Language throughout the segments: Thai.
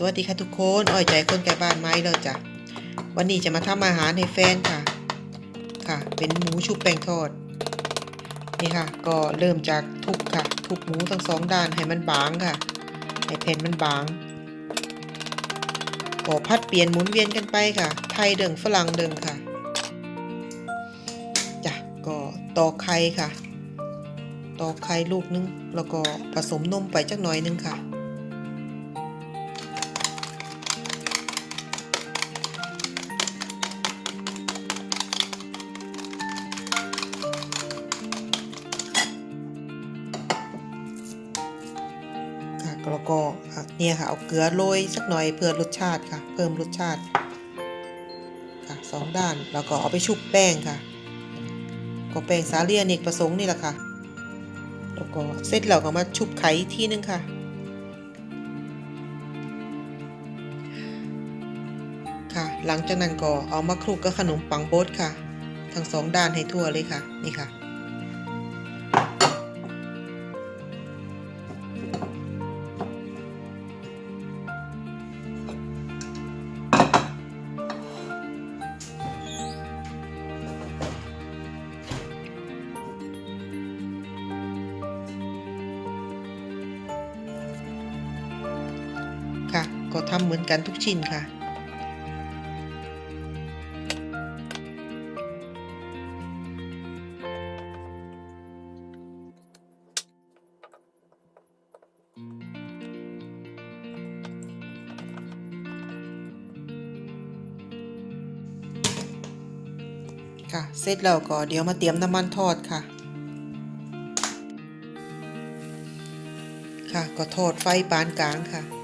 สวัสดีค่ะทุกคนอ้อยใจคนไก่บ้านไม้แล้วจ้ะ วันนี้จะมาทำอาหารให้แฟนค่ะ ค่ะ เป็นหมูชุบแป้งทอด นี่ค่ะ ก็เริ่มจากทุบค่ะ ทุบหมูทั้งสองด้านให้มันบางค่ะ ให้แผ่นมันบางก็พัดเปลี่ยนหมุนเวียนกันไปค่ะ ไทยเดิงฝรั่งเดิงค่ะ จ้ะ ก็ตอกไข่ค่ะ ตอกไข่ลูกนึง แล้วก็ผสมนมไปจักหน่อยนึงค่ะ แล้วก็เนี่ยค่ะเอาเกลือโรยสักหน่อยเพื่อรสชาติค่ะ เพิ่มรสชาติค่ะสองด้านแล้วก็เอาไปชุบแป้งค่ะ ก็แป้งสาลีอเนกประสงค์นี่แหละค่ะ แล้วก็เสร็จแล้วก็มาชุบไข่อีกทีนึงค่ะค่ะ หลังจากนั้นก็เอามาคลุกกับขนมปังโบ๊ทค่ะ ทั้งสองด้านให้ทั่วเลยค่ะนี่ค่ะ ก็ทำเหมือนกันทุกชิ้นค่ะ ค่ะ เสร็จแล้วก็เดี๋ยวมาเตรียมน้ำมันทอดค่ะค่ะก็ทอดไฟปานกลางค่ะ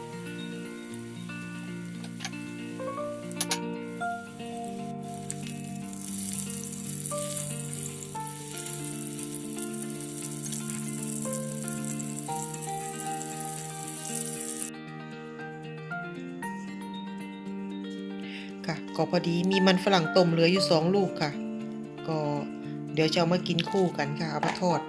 ค่ะ ก็พอดีมีมันฝรั่งต้มเหลืออยู่สองลูกค่ะ ก็เดี๋ยวจะเอามากินคู่กันค่ะเอามาทอด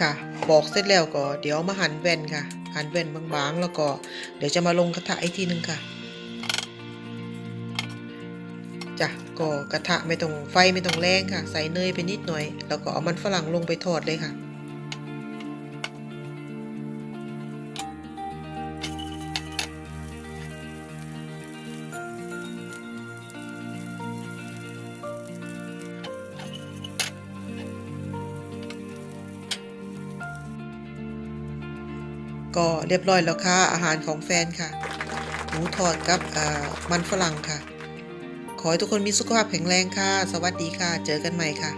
ค่ะบอกเสร็จแล้วก็เดี๋ยวมาหั่นแว่นค่ะ หั่นแว่นบางๆ แล้วก็เดี๋ยวจะมาลงกระทะอีกทีหนึงค่ะจ้ะก็กระทะไม่ต้องไฟไม่ต้องแรงค่ะ ใส่เนยไปนิดหน่อย แล้วก็เอามันฝรั่งลงไปทอดเลยค่ะ ก็เรียบร้อยแล้วค่ะ อาหารของแฟนค่ะ หมูทอดกับมันฝรั่งค่ะ ขอให้ทุกคนมีสุขภาพแข็งแรงค่ะ สวัสดีค่ะ เจอกันใหม่ค่ะ